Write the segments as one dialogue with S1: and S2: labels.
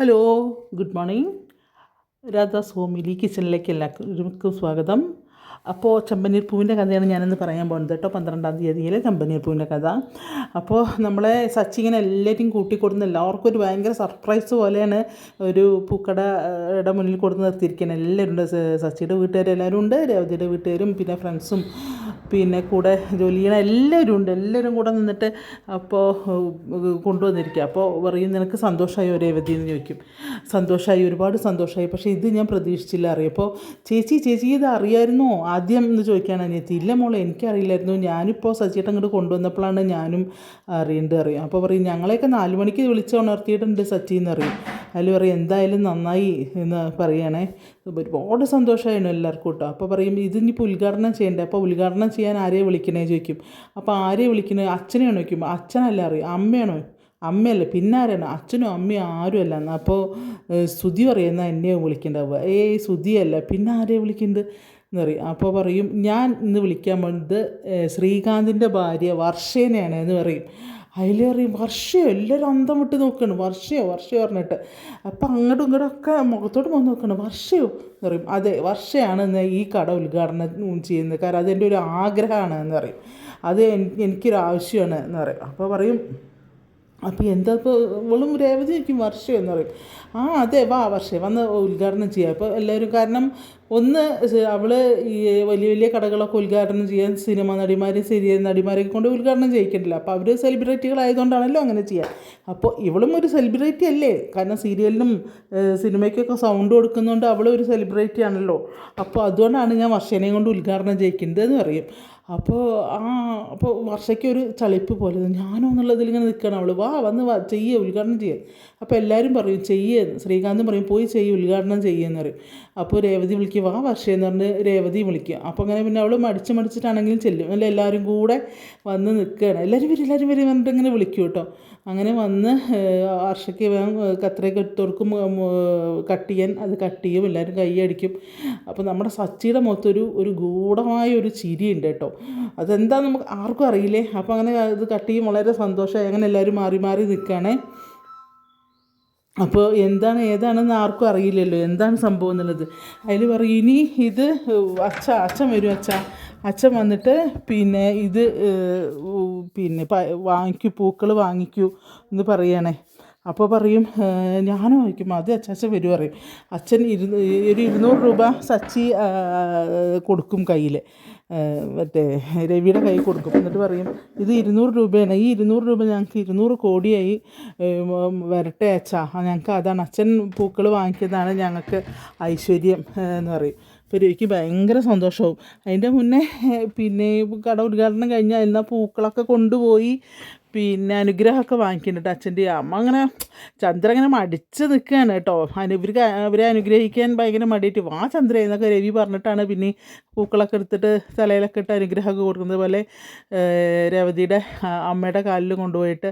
S1: Hello good morning Radha's സോമിലി കിച്ചണിലേക്ക് എല്ലാവർക്കും സ്വാഗതം. അപ്പോൾ ചമ്പനീർ പൂവിന്റെ കഥയാണ് ഞാനിന്ന് പറയാൻ പോകുന്നത് കേട്ടോ. പന്ത്രണ്ടാം തീയതിയിലെ ചമ്പനീർ പൂവിന്റെ കഥ. അപ്പോൾ നമ്മളെ സച്ചി ഇങ്ങനെ എല്ലാവരെയും കൂട്ടിക്കൊടുന്ന് എല്ലാവർക്കും ഒരു ഭയങ്കര സർപ്രൈസ് പോലെയാണ് ഒരു പൂക്കടയുടെ മുന്നിൽ കൊടുത്ത് നിർത്തിയിരിക്കുന്നത്. എല്ലാവരും ഉണ്ട് സച്ചിയുടെ വീട്ടുകാരെല്ലാവരും ഉണ്ട്. രവതിയുടെ വീട്ടുകാരും പിന്നെ ഫ്രണ്ട്സും പിന്നെ കൂടെ ജോലി ചെയ്യണ എല്ലാവരും ഉണ്ട്. എല്ലാവരും കൂടെ നിന്നിട്ട് അപ്പോൾ കൊണ്ടുവന്നിരിക്കുക അപ്പോൾ പറയും നിനക്ക് സന്തോഷമായി ഒരേ രേവതി? എന്ന് ചോദിക്കും. സന്തോഷമായി ഒരുപാട് സന്തോഷമായി പക്ഷേ ഇത് ഞാൻ പ്രതീക്ഷിച്ചില്ല. അറിയപ്പോൾ ചേച്ചി ചേച്ചി ഇത് അറിയായിരുന്നോ? ആദ്യം എന്ന് ചോദിക്കുകയാണ് അനിയത്തി. ഇല്ല മോളെ എനിക്കറിയില്ലായിരുന്നു. ഞാനിപ്പോൾ സച്ചിയേട്ടൻ അങ്ങോട്ട് കൊണ്ടുവന്നപ്പോഴാണ് ഞാനും അറിയേണ്ടത്. അറിയാം. അപ്പോൾ പറയും ഞങ്ങളെയൊക്കെ നാല് മണിക്ക് വിളിച്ച് ഉണർത്തിയിട്ടുണ്ട് സച്ചി എന്ന് അറിയും അതിൽ പറയും എന്തായാലും നന്നായി എന്ന് പറയണേ. ഒരുപാട് സന്തോഷമായിരുന്നു എല്ലാവർക്കും കേട്ടോ. അപ്പോൾ പറയും ഇത് ഇനിയിപ്പോൾ ഉദ്ഘാടനം ചെയ്യണ്ടേ? അപ്പോൾ ഉദ്ഘാടനം ചെയ്യാൻ ആരെയാണ് വിളിക്കണേ? ചോദിക്കും. അപ്പോൾ ആരെയാണ് വിളിക്കണേ? അച്ഛനെയാണ് ചോദിക്കും. അച്ഛനല്ല അറിയും. അമ്മയാണോ? അമ്മയല്ല. പിന്നെ ആരാണ്? അച്ഛനും അമ്മയും ആരും അല്ല. എന്നാൽ അപ്പോൾ സ്തുതി പറയുന്ന എന്നെയോ വിളിക്കേണ്ടാവുക? ഏയ് സ്തുതിയല്ല പിന്നെ ആരെ വിളിക്കുന്നത് എന്ന് പറയും. അപ്പോൾ പറയും ഞാൻ ഇന്ന് വിളിക്കാൻ പോകുന്നത് ശ്രീകാന്തിന്റെ ഭാര്യ വർഷേനെയാണ് എന്ന് പറയും. അതിൽ പറയും വർഷയോ എല്ലാവരും അന്തം വിട്ട് നോക്കണം. വർഷയോ വർഷയോ പറഞ്ഞിട്ട്. അപ്പം അങ്ങോട്ടും ഇങ്ങോട്ടും ഒക്കെ മുഖത്തോട്ട് വന്ന് നോക്കണം. വർഷയോ എന്ന് പറയും. അതെ വർഷയാണ് ഇന്ന് ഈ കട ഉദ്ഘാടനം ചെയ്യുന്നത്. കാരണം അതെന്റെ ഒരു ആഗ്രഹമാണ് എന്ന് പറയും. അത് എനിക്കൊരു ആവശ്യമാണ് എന്ന് പറയും. അപ്പോൾ പറയും അപ്പോൾ എന്താ ഇപ്പോൾ ഇവളും രേവതി നിൽക്കും വർഷം എന്ന് പറയും. ആ അതെ വാ വർഷം വന്ന് ഉദ്ഘാടനം ചെയ്യാം. അപ്പോൾ എല്ലാവരും കാരണം ഒന്ന് അവൾ ഈ വലിയ വലിയ കടകളൊക്കെ ഉദ്ഘാടനം ചെയ്യാൻ സിനിമ നടിമാരെയും സീരിയൽ നടിമാരെയൊക്കെ കൊണ്ട് ഉദ്ഘാടനം ചെയ്യിക്കണ്ടില്ല അപ്പോൾ അവർ സെലിബ്രിറ്റികളായതുകൊണ്ടാണല്ലോ അങ്ങനെ ചെയ്യുക അപ്പോൾ ഇവളും ഒരു സെലിബ്രിറ്റി അല്ലേ? കാരണം സീരിയലിനും സിനിമയ്ക്കൊക്കെ സൗണ്ട് കൊടുക്കുന്നതുകൊണ്ട് അവളും ഒരു സെലിബ്രിറ്റി ആണല്ലോ. അപ്പോൾ അതുകൊണ്ടാണ് ഞാൻ വർഷേനെയും കൊണ്ട് ഉദ്ഘാടനം ചെയ്യിക്കുന്നത് എന്ന് പറയും. അപ്പോൾ ആ അപ്പോൾ വർഷയ്ക്കൊരു ചളിപ്പ് പോലെ ഞാനോ എന്നുള്ളതിൽ ഇങ്ങനെ നിൽക്കണം അവൾ വാ വന്ന് വാ ചെയ്യേ ഉദ്ഘാടനം ചെയ്യാൻ അപ്പോൾ എല്ലാവരും പറയും ചെയ്യേ. ശ്രീകാന്തും പറയും പോയി ചെയ്യ് ഉദ്ഘാടനം ചെയ്യുമെന്ന് പറയും. അപ്പോൾ രേവതി വിളിക്കും വാ വർഷയെന്ന് പറഞ്ഞ് രേവതി വിളിക്കും. അപ്പോൾ അങ്ങനെ പിന്നെ അവൾ മടിച്ച് മടിച്ചിട്ടാണെങ്കിലും ചെല്ലും. അല്ല എല്ലാവരും കൂടെ വന്ന് നിൽക്കുകയാണ്. എല്ലാവരും വരും എല്ലാവരും വരും പറഞ്ഞിട്ട് ഇങ്ങനെ വിളിക്കും കേട്ടോ. അങ്ങനെ വന്ന് വർഷയ്ക്ക് വേഗം കത്രയൊക്കെ എടുത്തവർക്കും കട്ട് ചെയ്യാൻ. അത് കട്ട് ചെയ്യും എല്ലാവരും കൈയടിക്കും അപ്പോൾ നമ്മുടെ സച്ചിയുടെ മുഖത്തൊരു ഒരു ഗൂഢമായ ഒരു ചിരിയുണ്ട് കേട്ടോ. അതെന്താ നമുക്ക് ആർക്കും അറിയില്ലേ? അപ്പോൾ അങ്ങനെ ഇത് കട്ട് ചെയ്യും. വളരെ സന്തോഷമായി. അങ്ങനെ എല്ലാവരും മാറി മാറി നിൽക്കുകയാണേ അപ്പോൾ എന്താണ് ഏതാണെന്ന് ആർക്കും അറിയില്ലല്ലോ. എന്താണ് സംഭവം എന്നുള്ളത്. അതിൽ പറയും ഇനി ഇത് അച്ഛ അച്ഛൻ വരും അച്ഛ. അച്ഛൻ വന്നിട്ട് പിന്നെ ഇത് പിന്നെ വാങ്ങിക്കൂ പൂക്കൾ വാങ്ങിക്കൂ എന്ന് പറയണേ. അപ്പോൾ പറയും ഞാനും വാങ്ങിക്കും. അത് അച്ചാച്ചൻ വരും പറയും. അച്ഛൻ ഇരുന്ന് ഒരു ഇരുന്നൂറ് രൂപ സച്ചി കൊടുക്കും കയ്യിൽ മറ്റേ രവിയുടെ കൈ കൊടുക്കും. എന്നിട്ട് പറയും ഇത് ഇരുന്നൂറ് രൂപയാണ്. ഈ ഇരുന്നൂറ് രൂപ ഞങ്ങൾക്ക് ഇരുന്നൂറ് കോടിയായി വരട്ടെ അച്ഛാ. ഞങ്ങൾക്ക് അതാണ് അച്ഛൻ പൂക്കൾ വാങ്ങിക്കുന്നതാണ് ഞങ്ങൾക്ക് ഐശ്വര്യം എന്ന് പറയും. അപ്പോൾ രവിക്ക് ഭയങ്കര സന്തോഷവും. അതിന്റെ മുന്നേ പിന്നെ കട ഉദ്ഘാടനം കഴിഞ്ഞാൽ എന്നാൽ പൂക്കളൊക്കെ കൊണ്ടുപോയി പിന്നെ അനുഗ്രഹമൊക്കെ വാങ്ങിക്കുന്നുണ്ട് അച്ഛന്റെ അമ്മ അങ്ങനെ ചന്ദ്ര അങ്ങനെ മടിച്ച് നിൽക്കുകയാണ് കേട്ടോ. അനുവർ അവരെ അനുഗ്രഹിക്കാൻ ഭയങ്കര മടിയിട്ട് വാ ചന്ദ്ര എന്നൊക്കെ രവി പറഞ്ഞിട്ടാണ് പിന്നെ പൂക്കളൊക്കെ എടുത്തിട്ട് തലയിലൊക്കെ ഇട്ട് അനുഗ്രഹമൊക്കെ കൊടുക്കുന്നത് പോലെ രവതിയുടെ അമ്മയുടെ കാലിൽ കൊണ്ടുപോയിട്ട്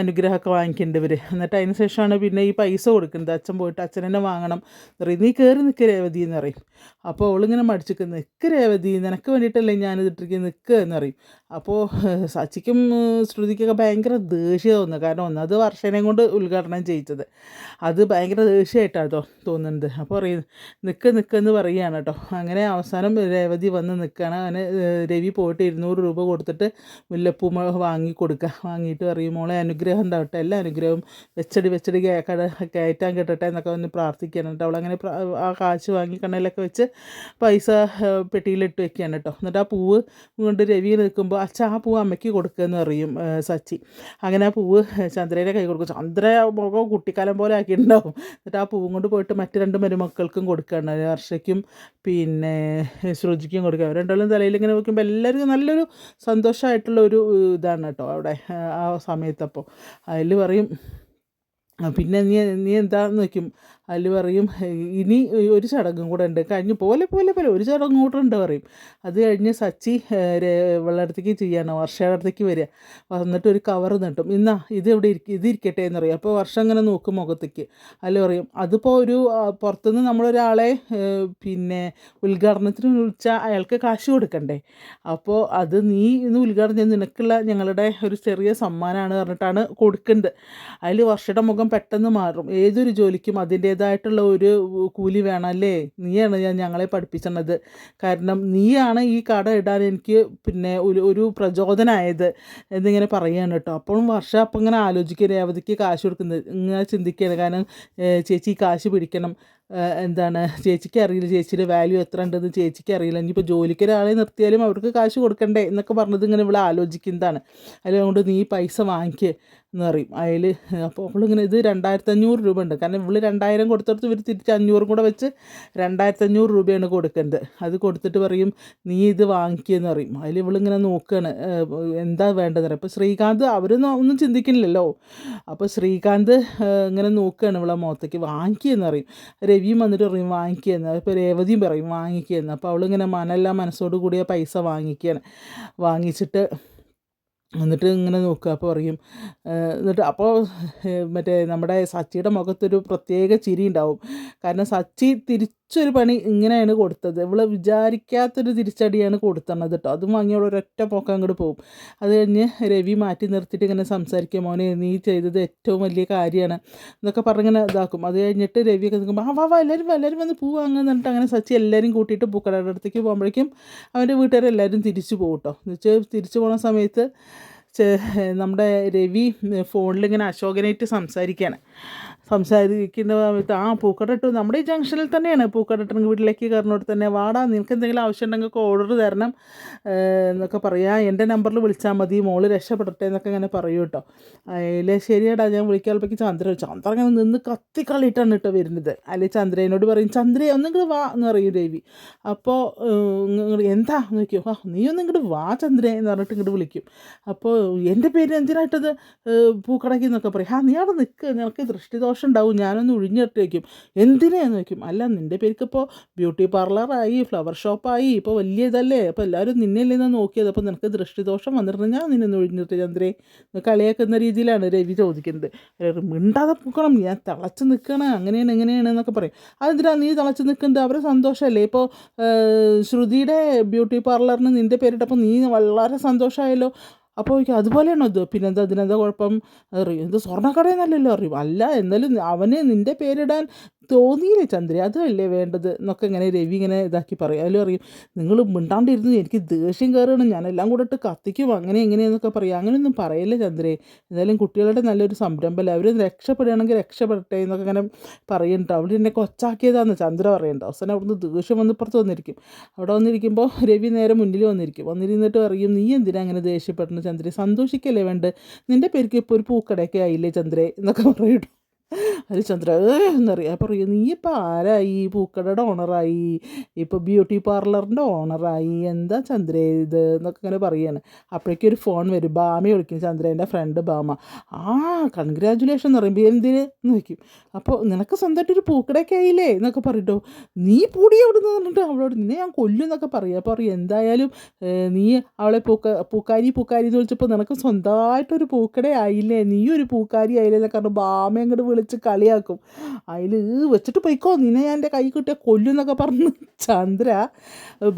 S1: അനുഗ്രഹമൊക്കെ വാങ്ങിക്കുന്നുണ്ട് ഇവർ എന്നിട്ട് അതിന് ശേഷമാണ് പിന്നെ ഈ പൈസ കൊടുക്കുന്നത്. അച്ഛൻ പോയിട്ട് അച്ഛൻ തന്നെ വാങ്ങണം. പറയും നീ കയറി നിൽക്ക് രേവതി എന്ന് പറയും. അപ്പോൾ അവളിങ്ങനെ മടിച്ചിക്ക് നിൽക്ക് രേവതി നിനക്ക് വേണ്ടിയിട്ടല്ലേ ഞാനിതിട്ടിരിക്കുന്നത് നിൽക്കുക എന്ന് അപ്പോൾ സച്ചിക്കും ഏഹ്, ശ്രുതിക്കൊക്കെ ഭയങ്കര ദേഷ്യം തോന്നുന്നു. കാരണം ഒന്നത് വർഷനെയും കൊണ്ട് ഉദ്ഘാടനം ചെയ്യിച്ചത്. അത് ഭയങ്കര ദേഷ്യമായിട്ടാണ് കേട്ടോ തോന്നുന്നത് അപ്പോൾ പറയും നിൽക്ക് നിൽക്കെന്ന് പറയുകയാണ് കേട്ടോ. അങ്ങനെ അവസാനം രേവതി വന്ന് നിൽക്കുകയാണ് അങ്ങനെ രവി പോയിട്ട് ഇരുന്നൂറ് രൂപ കൊടുത്തിട്ട് മുല്ലപ്പൂ വാങ്ങി കൊടുക്കുക വാങ്ങിയിട്ട് പറയും മോളെ അനുഗ്രഹം ഉണ്ടാവട്ടെ എല്ലാ അനുഗ്രഹവും. വെച്ചടി വെച്ചടി കയറ്റാൻ കിട്ടട്ടെ എന്നൊക്കെ ഒന്ന് പ്രാർത്ഥിക്കുകയാണ് കേട്ടോ. അവളങ്ങനെ ആ കാശ് വാങ്ങി കണ്ണിലൊക്കെ വെച്ച് പൈസ പെട്ടിയിലിട്ട് വെക്കുകയാണ് കേട്ടോ. എന്നിട്ട് ആ പൂവ് കൊണ്ട് രവി നിൽക്കുമ്പോൾ അച്ഛാ ആ പൂവ് അമ്മയ്ക്ക് കൊടുക്കുക എന്ന് പറയും സച്ചി. അങ്ങനെ ആ പൂവ് ചന്ദ്രയുടെ കൈ കൊടുക്കും. ചന്ദ്ര മുഖം കുട്ടിക്കാലം പോലെ ആക്കിയിട്ടുണ്ടാവും. എന്നിട്ട് ആ പൂവും കൊണ്ട് പോയിട്ട് മറ്റു രണ്ട് മരുമക്കൾക്കും കൊടുക്കുകയാണ്. വർഷയ്ക്കും പിന്നെ ശ്രുതിക്കും കൊടുക്കുക അവർ രണ്ടാളും തലയിൽ ഇങ്ങനെ വെക്കുമ്പോൾ എല്ലാവർക്കും നല്ലൊരു സന്തോഷമായിട്ടുള്ള ഒരു ഇതാണ് കേട്ടോ അവിടെ ആ സമയത്തപ്പോൾ അതിൽ പറയും പിന്നെ നീ നീ എന്താന്ന് നോക്കും അതിൽ പറയും ഇനി ഒരു ചടങ്ങും കൂടെ ഉണ്ട്. കഴിഞ്ഞ് പോലെ പോലെ പോലെ ഒരു ചടങ്ങും കൂടെ ഉണ്ട് പറയും. അത് കഴിഞ്ഞ് സച്ചി വെള്ളടത്തേക്ക് ചെയ്യാണ് വർഷത്തേക്ക് വരിക. വന്നിട്ട് ഒരു കവർ നട്ടും. ഇന്നാ ഇത് ഇവിടെ ഇരിക്കും ഇത് ഇരിക്കട്ടെ എന്ന് പറയും അപ്പോൾ വർഷം അങ്ങനെ നോക്കും മുഖത്തേക്ക്. അതിൽ പറയും അതിപ്പോൾ ഒരു പുറത്തുനിന്ന് നമ്മളൊരാളെ പിന്നെ ഉദ്ഘാടനത്തിന് വിളിച്ചാൽ അയാൾക്ക് കാശ് കൊടുക്കണ്ടേ? അപ്പോൾ അത് നീ ഇന്ന് ഉദ്ഘാടനം ചെയ്ത് നിനക്കുള്ള ഞങ്ങളുടെ ഒരു ചെറിയ സമ്മാനമാണ് പറഞ്ഞിട്ടാണ് കൊടുക്കുന്നത് അതിൽ വർഷയുടെ മുഖം പെട്ടെന്ന് മാറും. ഏതൊരു ജോലിക്കും അതിന്റേതായിട്ടുള്ള ഒരു കൂലി വേണമല്ലേ? നീയാണ് ഞാൻ ഞങ്ങളെ പഠിപ്പിച്ചത് കാരണം നീയാണ് ഈ കട ഇടാൻ എനിക്ക് പിന്നെ ഒരു ഒരു പ്രചോദനമായത് എന്നിങ്ങനെ പറയുകയാണ് കേട്ടോ. അപ്പോഴും വർഷ അപ്പം ഇങ്ങനെ ആലോചിക്കുക രേവതിക്ക് കാശ് കൊടുക്കുന്നത് ഇങ്ങനെ ചിന്തിക്കുകയാണ് കാരണം ചേച്ചി കാശ് പിടിക്കണം. എന്താണ് ചേച്ചിക്ക് അറിയില്ല ചേച്ചിയുടെ വാല്യൂ എത്ര ഉണ്ടെന്ന് ചേച്ചിക്ക് അറിയില്ല. ഇനിയിപ്പോൾ ജോലിക്ക് ഒരാളെ നിർത്തിയാലും അവർക്ക് കാശ് കൊടുക്കണ്ടേ എന്നൊക്കെ പറഞ്ഞത് ഇങ്ങനെ ഇവിടെ ആലോചിക്കുന്നതാണ്. അതുകൊണ്ട് നീ പൈസ വാങ്ങിക്കുക എന്ന് പറയും. അതിൽ അപ്പോൾ അവളിങ്ങനെ ഇത് രണ്ടായിരത്തി അഞ്ഞൂറ് രൂപ ഉണ്ട് കാരണം ഇവൾ രണ്ടായിരം കൊടുത്തെടുത്ത് ഇവർ തിരിച്ച് അഞ്ഞൂറും കൂടെ വെച്ച് രണ്ടായിരത്തി അഞ്ഞൂറ് രൂപയാണ് കൊടുക്കേണ്ടത്. അത് കൊടുത്തിട്ട് പറയും നീ ഇത് വാങ്ങിക്കുകയെന്ന് പറയും. അതിൽ ഇവളിങ്ങനെ നോക്കുകയാണ് എന്താ വേണ്ടതെന്ന് പറയും. അപ്പോൾ ശ്രീകാന്ത് അവരൊന്നും ഒന്നും ചിന്തിക്കുന്നില്ലല്ലോ. അപ്പോൾ ശ്രീകാന്ത് ഇങ്ങനെ നോക്കുകയാണ് ഇവളെ മുഖത്തേക്ക്. വാങ്ങിക്കുകയെന്ന് പറയും. രവിയും വന്നിട്ട് പറയും വാങ്ങിക്കുകയെന്ന് ഇപ്പോൾ രേവതിയും പറയും വാങ്ങിക്കുകയെന്ന് അപ്പോൾ അവളിങ്ങനെ മനെല്ലാം മനസ്സോട് കൂടിയ പൈസ വാങ്ങിക്കുകയാണ് വാങ്ങിച്ചിട്ട് എന്നിട്ട് ഇങ്ങനെ നോക്കുക അപ്പോൾ പറയും എന്നിട്ട് അപ്പോൾ മറ്റേ നമ്മുടെ സച്ചിയുടെ മുഖത്തൊരു പ്രത്യേക ചിരി ഉണ്ടാവും. കാരണം സച്ചി തിരിച്ചൊരു പണി ഇങ്ങനെയാണ് കൊടുത്തത്. ഇവൾ വിചാരിക്കാത്തൊരു തിരിച്ചടിയാണ് കൊടുത്തത് കേട്ടോ അതും വാങ്ങി അവൾ ഒരൊറ്റ പോക്കം അങ്ങോട്ട് പോകും. അത് കഴിഞ്ഞ് രവി മാറ്റി നിർത്തിയിട്ട് ഇങ്ങനെ സംസാരിക്കുക മോനെ നീ ചെയ്തത് ഏറ്റവും വലിയ കാര്യമാണ് എന്നൊക്കെ പറഞ്ഞിങ്ങനെ ഇതാക്കും. അത് കഴിഞ്ഞിട്ട് രവിയൊക്കെ നിൽക്കുമ്പോൾ ആ വാ വാ എല്ലാവരും എല്ലാവരും വന്ന് പൂ വാങ്ങുക എന്നിട്ട് അങ്ങനെ സച്ചി എല്ലാവരും കൂട്ടിയിട്ട് പൂക്കടയുടെ അടുത്തേക്ക് പോകുമ്പോഴേക്കും അവന്റെ വീട്ടുകാരെല്ലാവരും തിരിച്ചു പോകും കേട്ടോ എന്ന് വെച്ചാൽ തിരിച്ചു പോണ സമയത്ത് നമ്മുടെ രവി ഫോണിലിങ്ങനെ അശോകനായിട്ട് സംസാരിക്കുകയാണ് സംസാരിക്കുന്ന സമയത്ത് ആ പൂക്കടട്ടു നമ്മുടെ ഈ ജംഗ്ഷനിൽ തന്നെയാണ്. പൂക്കടട്ടൻ വീട്ടിലേക്ക് കയറുന്നോട്ട് തന്നെ വാടാ. നിനക്ക് എന്തെങ്കിലും ആവശ്യം ഉണ്ടെങ്കിൽ ഓർഡർ തരണം എന്നൊക്കെ പറയാം. എന്റെ നമ്പറിൽ വിളിച്ചാൽ മതി. മോൾ രക്ഷപ്പെടട്ടെ എന്നൊക്കെ ഇങ്ങനെ പറയൂ കേട്ടോ. അതിൽ ശരിയാടാ ഞാൻ വിളിക്കാൽപ്പേക്ക് ചന്ദ്ര ചന്ദ്ര അങ്ങനെ നിന്ന് കത്തിക്കളിയിട്ടാണ് കേട്ടോ വരുന്നത്. അതിൽ ചന്ദ്രനോട് പറയും ചന്ദ്രയെ ഒന്നിങ്ങോട് വാ എന്ന് പറയും ദേവി. അപ്പോൾ എന്താ? നോക്കിയോ ആ നീ ഒന്നും ഇങ്ങോട്ട് വാ ചന്ദ്രേ എന്ന് പറഞ്ഞിട്ട് ഇങ്ങോട്ട് വിളിക്കും. അപ്പോൾ എന്റെ പേര് എന്തിനായിട്ടത് പൂക്കടയ്ക്ക് എന്നൊക്കെ പറയും. ആ നീ അവിടെ നിൽക്കുക നിനക്ക് ദൃഷ്ടിദോഷം ഉണ്ടാവും. ഞാനൊന്ന് ഒഴിഞ്ഞിട്ട് വയ്ക്കും എന്തിനാന്ന് വയ്ക്കും അല്ല നിന്റെ പേർക്കിപ്പോൾ ബ്യൂട്ടി പാർലറായി ഫ്ലവർ ഷോപ്പായി ഇപ്പോൾ വലിയ ഇതല്ലേ? അപ്പോൾ എല്ലാവരും നിന്നെ നിന്ന് നോക്കിയത്. അപ്പോൾ നിനക്ക് ദൃഷ്ടിദോഷം വന്നിട്ടുണ്ടെങ്കിൽ ഞാൻ നിന്നെ ഒഴിഞ്ഞിട്ട് ചന്ദ്രേ. കളിയാക്കുന്ന രീതിയിലാണ് രവി ചോദിക്കുന്നത്. മിണ്ടാതെ പൂക്കണം ഞാൻ തിളച്ച് നിൽക്കണം. അങ്ങനെയാണ് എങ്ങനെയാണ് എന്നൊക്കെ പറയും. അതെന്തിനാ നീ തിളച്ച് നിൽക്കുന്നത്? അവരെ സന്തോഷമല്ലേ? ഇപ്പോൾ ശ്രുതിയുടെ ബ്യൂട്ടി പാർലറിന് നിന്റെ പേരിട്ടപ്പോൾ നീ വളരെ സന്തോഷമായല്ലോ. അപ്പോൾ എനിക്ക് അതുപോലെയാണോ ഇത്? പിന്നെന്താ അതിനെന്താ കുഴപ്പം? അറിയും ഇത് സ്വർണക്കടയെന്നല്ലല്ലോ. അറിയും അല്ല എന്നാലും അവന് നിന്റെ പേരിടാൻ തോന്നിയില്ലേ ചന്ദ്ര? അതല്ലേ വേണ്ടത്? എന്നൊക്കെ ഇങ്ങനെ രവി ഇങ്ങനെ ഇതാക്കി പറയും. അതിലും അറിയും നിങ്ങൾ മിണ്ടാണ്ടിരുന്നു എനിക്ക് ദേഷ്യം കയറണം ഞാനെല്ലാം കൂടെ ഇട്ട് കത്തിക്കും. അങ്ങനെ എങ്ങനെയെന്നൊക്കെ പറയും. അങ്ങനെയൊന്നും പറയല്ലേ ചന്ദ്രേ? എന്തായാലും കുട്ടികളുടെ നല്ലൊരു സംരംഭമല്ലേ? അവർ രക്ഷപ്പെടുകയാണെങ്കിൽ രക്ഷപ്പെടട്ടെ എന്നൊക്കെ ഇങ്ങനെ പറയുന്നുണ്ട്. അവിടെ എന്നെ കൊച്ചാക്കിയതാന്ന് ചന്ദ്ര പറയുന്നുണ്ട്. അവസാനം അവിടുന്ന് ദേഷ്യം വന്ന് പുറത്ത് വന്നിരിക്കും. അവിടെ വന്നിരിക്കുമ്പോൾ രവി നേരെ മുന്നിൽ വന്നിരിക്കും. വന്നിരുന്നിട്ട് പറയും നീ എന്തിനാ അങ്ങനെ ദേഷ്യപ്പെടുന്നു ചന്ദ്രേ? സന്തോഷിക്കല്ലേ വേണ്ട നിന്റെ പേർക്ക് ഇപ്പോൾ ഒരു പൂക്കടയൊക്കെ ആയില്ലേ ചന്ദ്രേ? എന്നൊക്കെ പറയും അത് ചന്ദ്ര എന്നറിയാം അപ്പം പറയും. നീ ഇപ്പം ആരായി? പൂക്കടയുടെ ഓണറായി ഇപ്പോൾ ബ്യൂട്ടി പാർലറിന്റെ ഓണറായി. എന്താ ചന്ദ്ര ഇത്? എന്നൊക്കെ ഇങ്ങനെ പറയാണ്. അപ്പോഴേക്കും ഒരു ഫോൺ വരും. ബാമ വിളിക്കും. ചന്ദ്രേന്റെ ഫ്രണ്ട് ബാമ. ആ കൺഗ്രാജുലേഷൻ എന്ന് പറയുമ്പോൾ എന്തിന്? എന്ന് വയ്ക്കും അപ്പോൾ നിനക്ക് സ്വന്തമായിട്ടൊരു പൂക്കടയൊക്കെ ആയില്ലേ? എന്നൊക്കെ പറയട്ടോ നീ പൂടി അവിടെ നിന്ന് പറഞ്ഞിട്ട് അവളോട് നിന്നെ ഞാൻ കൊല്ലും എന്നൊക്കെ പറയും. അപ്പോൾ പറയും എന്തായാലും നീ അവളെ പൂക്ക പൂക്കാരി പൂക്കാരി എന്ന് വിളിച്ചപ്പോൾ നിനക്ക് സ്വന്തമായിട്ടൊരു പൂക്കട ആയില്ലേ? നീ ഒരു പൂക്കാരി ആയില്ലേ? എന്നൊക്കെ പറഞ്ഞു ബാമ അങ്ങോട്ട് വിളിച്ച് കളിയാക്കും. അതിൽ വെച്ചിട്ട് പോയിക്കോ. നിന്നെ ഞാൻ എന്റെ കൈ കിട്ടിയ കൊല്ലും എന്നൊക്കെ പറഞ്ഞ് ചന്ദ്ര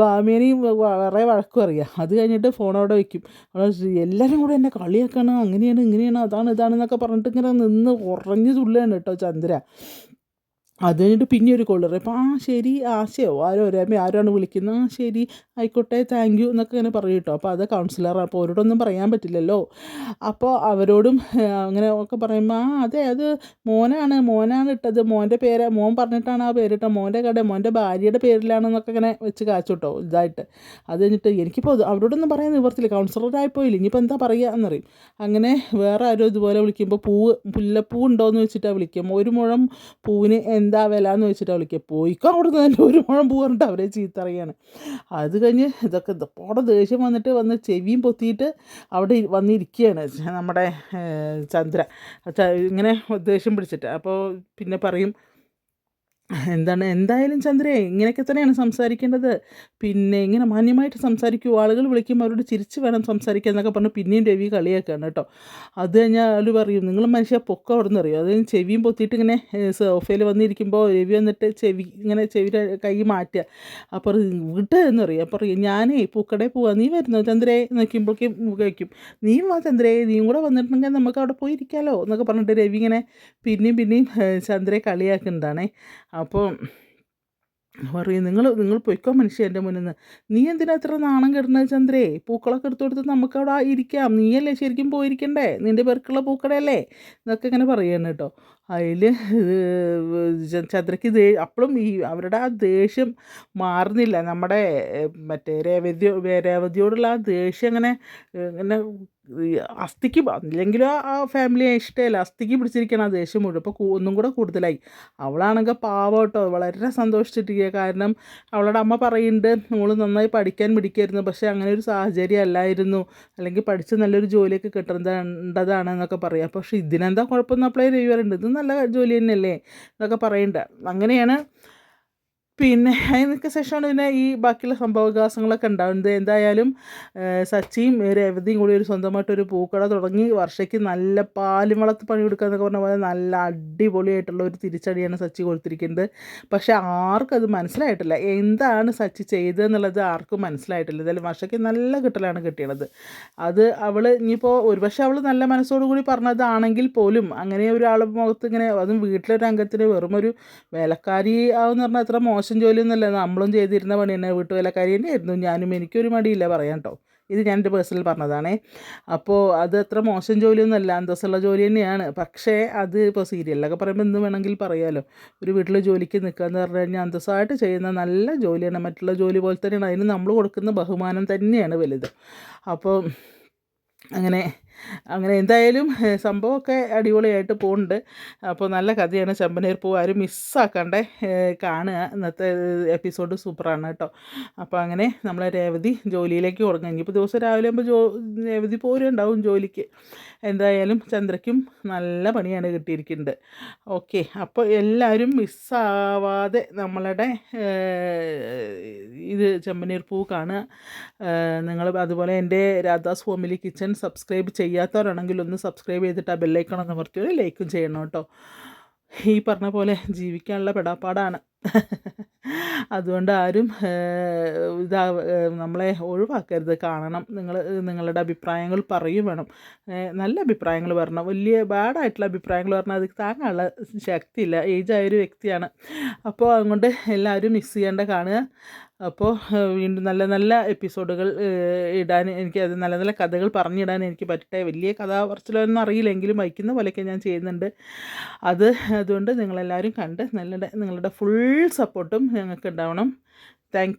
S1: ബാമിയനെയും വളരെ വഴക്കും അറിയാം. അത് കഴിഞ്ഞിട്ട് ഫോണോടെ വയ്ക്കും എല്ലാവരും കൂടെ എന്നെ കളിയാക്കണം. അങ്ങനെയാണ് ഇങ്ങനെയാണ് അതാണ് ഇതാണ് എന്നൊക്കെ പറഞ്ഞിട്ട് ഇങ്ങനെ നിന്ന് ഉറഞ്ഞു തുള്ളുകയാണ് കേട്ടോ ചന്ദ്ര. അത് കഴിഞ്ഞിട്ട് പിന്നെ ഒരു കോളർ അപ്പോൾ ആ ശരി ആശയോ? ആരോ രമ ആരാണ് വിളിക്കുന്നത്? ആ ശരി ആയിക്കോട്ടെ താങ്ക് യു എന്നൊക്കെ ഇങ്ങനെ പറയും കേട്ടോ. അപ്പോൾ അത് കൗൺസിലറാണ് അപ്പോൾ അവരോടൊന്നും പറയാൻ പറ്റില്ലല്ലോ. അപ്പോൾ അവരോടും അങ്ങനെ ഒക്കെ പറയുമ്പോൾ ആ അതെ അത് മോനാണ്. മോനാണ് ഇട്ടത്. മോന്റെ പേര്. മോൻ പറഞ്ഞിട്ടാണ് ആ പേരിട്ടത് മോന്റെ കട മോന്റെ ഭാര്യയുടെ പേരിലാണെന്നൊക്കെ ഇങ്ങനെ വെച്ച് കാച്ചു കേട്ടോ ഇതായിട്ട്. അത് കഴിഞ്ഞിട്ട് എനിക്കിപ്പോൾ അവരോടൊന്നും പറയാൻ നിവർത്തില്ല. കൗൺസിലറായിപ്പോയില്ല ഇനിയിപ്പോൾ എന്താ പറയുക എന്നറിയും. അങ്ങനെ വേറെ ആരും ഇതുപോലെ വിളിക്കുമ്പോൾ പൂവ് മുല്ലപ്പൂ ഉണ്ടോയെന്ന് വെച്ചിട്ടാണ് വിളിക്കും ഒരു മുഴം പൂവിന് എന്താ വില എന്ന് വെച്ചിട്ടാണ് വിളിക്കുക പോയിക്കോ അവിടെ നിന്ന് തന്നെ ഒരു മുഴം പൂ പറഞ്ഞിട്ട് അവരെ ചീത്തറിയാണ്. അത് കഴിഞ്ഞ് ഇതൊക്കെ ഇതപ്പോടെ ദേഷ്യം വന്നിട്ട് വന്ന് ചെവിയും പൊത്തിയിട്ട് അവിടെ വന്നിരിക്കുകയാണ് നമ്മുടെ ചന്ദ്ര. ഇങ്ങനെ ദേഷ്യം പിടിച്ചിട്ട്. അപ്പോൾ പിന്നെ പറയും എന്താണ്? എന്തായാലും ചന്ദ്രയെ ഇങ്ങനെയൊക്കെ തന്നെയാണ് സംസാരിക്കേണ്ടത്. പിന്നെ ഇങ്ങനെ മാന്യമായിട്ട് സംസാരിക്കൂ. ആളുകൾ വിളിക്കുമ്പോൾ അവരോട് ചിരിച്ച് വേണം സംസാരിക്കുക എന്നൊക്കെ പറഞ്ഞു പിന്നെയും രവി കളിയാക്കുകയാണ് കേട്ടോ. അത് കഴിഞ്ഞാൽ അവർ പറയും നിങ്ങൾ മനുഷ്യ പൊക്കം അവിടെ നിന്ന് അറിയും? അത് ചെവിയും പൊത്തിയിട്ട് ഇങ്ങനെ സോഫയിൽ വന്നിരിക്കുമ്പോൾ രവി വന്നിട്ട് ചെവി ഇങ്ങനെ ചെവിയുടെ കൈ മാറ്റുക. അപ്പോൾ വിട്ട് എന്ന് പറയും. അപ്പോൾ പറയും ഞാനേ പൂക്കടയിൽ പോവാ. നീ വരുന്നോ ചന്ദ്രയെ നോക്കുമ്പോഴേക്കും കഴിക്കും നീ വാ ചന്ദ്രയെ നീയും കൂടെ വന്നിട്ടുണ്ടെങ്കിൽ നമുക്ക് അവിടെ പോയിരിക്കാമല്ലോ എന്നൊക്കെ പറഞ്ഞിട്ട് രവി ഇങ്ങനെ പിന്നെയും പിന്നെയും ചന്ദ്രയെ കളിയാക്കുന്നതാണേ. അപ്പോൾ പറയും നിങ്ങൾ നിങ്ങൾ പൊയ്ക്കോ മനുഷ്യ എന്റെ മുന്നിൽ നിന്ന്. നീ എന്തിനാ ഇത്ര നാണം കെടുന്നത് ചന്ദ്രേ? പൂക്കളൊക്കെ എടുത്തു കൊടുത്ത് നമുക്ക് അവിടെ ഇരിക്കാം. നീയല്ലേ ശരിക്കും പോയിരിക്കണ്ടേ? നിന്റെ പേർക്കുള്ള പൂക്കടയല്ലേ എന്നൊക്കെ ഇങ്ങനെ പറയുകയാണ് കേട്ടോ. അതിൽ ചന്ദ്രയ്ക്ക് ദേ അപ്പോഴും ഈ അവരുടെ ആ ദേഷ്യം മാറുന്നില്ല. നമ്മുടെ മറ്റേ രേവതി രേവതിയോടുള്ള ആ ദേഷ്യം അങ്ങനെ ഇങ്ങനെ അസ്ഥിക്ക് അല്ലെങ്കിൽ ആ- ഫാമിലിയെ ഇഷ്ടമല്ല അസ്ഥിക്ക് പിടിച്ചിരിക്കണം ആ ദേഷ്യം മുഴുവൻ. അപ്പോൾ ഒന്നും കൂടെ കൂടുതലായി. അവളാണെങ്കിൽ പാവം കേട്ടോ വളരെ സന്തോഷിച്ചിട്ടിരിക്കുക കാരണം അവളുടെ അമ്മ പറയുന്നുണ്ട് മോൾ നന്നായി പഠിക്കാൻ പിടിക്കായിരുന്നു പക്ഷേ അങ്ങനെ ഒരു സാഹചര്യം അല്ലായിരുന്നു. അല്ലെങ്കിൽ പഠിച്ച് നല്ലൊരു ജോലിയൊക്കെ കിട്ടേണ്ടതാണ് എന്നൊക്കെ പറയാം. പക്ഷേ ഇതിനെന്താ കുഴപ്പമെന്ന് അപ്ലൈ ചെയ്യാറുണ്ട് ഇത് നല്ല ജോലി തന്നെയല്ലേ? എന്നൊക്കെ പറയുന്നുണ്ട് അങ്ങനെയാണ് പിന്നെ അതിനൊക്കെ ശേഷമാണ് പിന്നെ ഈ ബാക്കിയുള്ള സംഭവവികാസങ്ങളൊക്കെ ഉണ്ടാവുന്നത്. എന്തായാലും സച്ചിയും രേവതിയും കൂടി ഒരു സ്വന്തമായിട്ടൊരു പൂക്കട തുടങ്ങി വർഷയ്ക്ക് നല്ല പാലും വളർത്ത് പണി കൊടുക്കുക എന്നൊക്കെ പറഞ്ഞ പോലെ നല്ല അടിപൊളിയായിട്ടുള്ള ഒരു തിരിച്ചടിയാണ് സച്ചി കൊടുത്തിരിക്കുന്നത്. പക്ഷേ ആർക്കും അത് മനസ്സിലായിട്ടില്ല. എന്താണ് സച്ചി ചെയ്തതെന്നുള്ളത് ആർക്കും മനസ്സിലായിട്ടില്ല. എന്തായാലും വർഷയ്ക്ക് നല്ല കിട്ടലാണ് കിട്ടിയത്. അത് അവൾ ഇനിയിപ്പോൾ ഒരുപക്ഷെ അവൾ നല്ല മനസ്സോടുകൂടി പറഞ്ഞതാണെങ്കിൽ പോലും അങ്ങനെ ഒരാളുടെ മുഖത്ത് ഇങ്ങനെ അതും വീട്ടിലൊരു അംഗത്തിന് വെറുമൊരു വേലക്കാരി ആവെന്ന് പറഞ്ഞാൽ അത്ര മോശം ജോലിയൊന്നുമല്ല. നമ്മളും ചെയ്തിരുന്ന പണി തന്നെ വീട്ടുവേലക്കാരി തന്നെയായിരുന്നു ഞാനും എനിക്കൊരു മടിയില്ല പറയാം കേട്ടോ. ഇത് ഞാൻ എന്റെ പേഴ്സണൽ പറഞ്ഞതാണേ. അപ്പോൾ അത് അത്ര മോശം ജോലിയൊന്നുമല്ല. അന്തസ്സുള്ള ജോലി തന്നെയാണ്. പക്ഷേ അത് ഇപ്പോൾ സീരിയലിലൊക്കെ പറയുമ്പോൾ എന്ത് വേണമെങ്കിൽ പറയാമല്ലോ ഒരു വീട്ടിൽ ജോലിക്ക് നിൽക്കുക എന്ന് പറഞ്ഞു കഴിഞ്ഞാൽ അന്തസ്സായിട്ട് ചെയ്യുന്ന നല്ല ജോലിയാണ്. മറ്റുള്ള ജോലി പോലെ തന്നെയാണ്. അതിന് നമ്മൾ കൊടുക്കുന്ന ബഹുമാനം തന്നെയാണ് വലുത്. അപ്പോൾ അങ്ങനെ അങ്ങനെ എന്തായാലും സംഭവമൊക്കെ അടിപൊളിയായിട്ട് പോകുന്നുണ്ട് അപ്പോൾ നല്ല കഥയാണ്. ചെമ്പനീർ പൂ ആരും മിസ്സാക്കണ്ടേ കാണുക. ഇന്നത്തെ എപ്പിസോഡ് സൂപ്പറാണ് കേട്ടോ. അപ്പോൾ അങ്ങനെ നമ്മളെ രേവതി ജോലിയിലേക്ക് തുടങ്ങും ഇനിയിപ്പോൾ ദിവസം രാവിലെ ആകുമ്പോൾ ജോ രേവതി പോരുണ്ടാവും ജോലിക്ക്. എന്തായാലും ചന്ദ്രയ്ക്കും നല്ല പണിയാണ് കിട്ടിയിരിക്കുന്നത്. ഓക്കെ അപ്പോൾ എല്ലാവരും മിസ്സാവാതെ നമ്മളുടെ ഇത് ചെമ്പനീർ പൂ കാണുക. നിങ്ങൾ അതുപോലെ എന്റെ രാധാസ് ഫാമിലി കിച്ചൺ സബ്സ്ക്രൈബ് ചെയ്യാത്തവരാണെങ്കിൽ ഒന്ന് സബ്സ്ക്രൈബ് ചെയ്തിട്ട് ആ ബെല്ലൈക്കൺ ഒന്ന് അമർത്തി ലൈക്കും ചെയ്യണം കേട്ടോ. ഈ പറഞ്ഞ പോലെ ജീവിക്കാനുള്ള പെടാപ്പാടാണ്. അതുകൊണ്ട് ആരും ഇതാ നമ്മളെ ഒഴിവാക്കരുത്. കാണണം. നിങ്ങൾ നിങ്ങളുടെ അഭിപ്രായങ്ങൾ പറയും വേണം. നല്ല അഭിപ്രായങ്ങൾ പറയണം വലിയ ബാഡായിട്ടുള്ള അഭിപ്രായങ്ങൾ പറഞ്ഞാൽ അത് താങ്ങാനുള്ള ശക്തിയില്ല. ഏജായൊരു വ്യക്തിയാണ്. അപ്പോൾ അതുകൊണ്ട് എല്ലാവരും മിസ് ചെയ്യേണ്ട കാണുക. അപ്പോൾ വീണ്ടും നല്ല നല്ല എപ്പിസോഡുകൾ ഇടാൻ എനിക്ക് അത് നല്ല നല്ല കഥകൾ പറഞ്ഞിടാൻ എനിക്ക് പറ്റട്ടെ. വലിയ കഥാ പറച്ചിലൊന്നും അറിയില്ലെങ്കിലും വയ്ക്കുന്ന പോലെയൊക്കെ ഞാൻ ചെയ്യുന്നുണ്ട്. അത് അതുകൊണ്ട് നിങ്ങളെല്ലാവരും കണ്ട് നല്ല നിങ്ങളുടെ ഫുൾ സപ്പോർട്ടും ഞങ്ങൾക്ക് ഉണ്ടാവണം താങ്ക്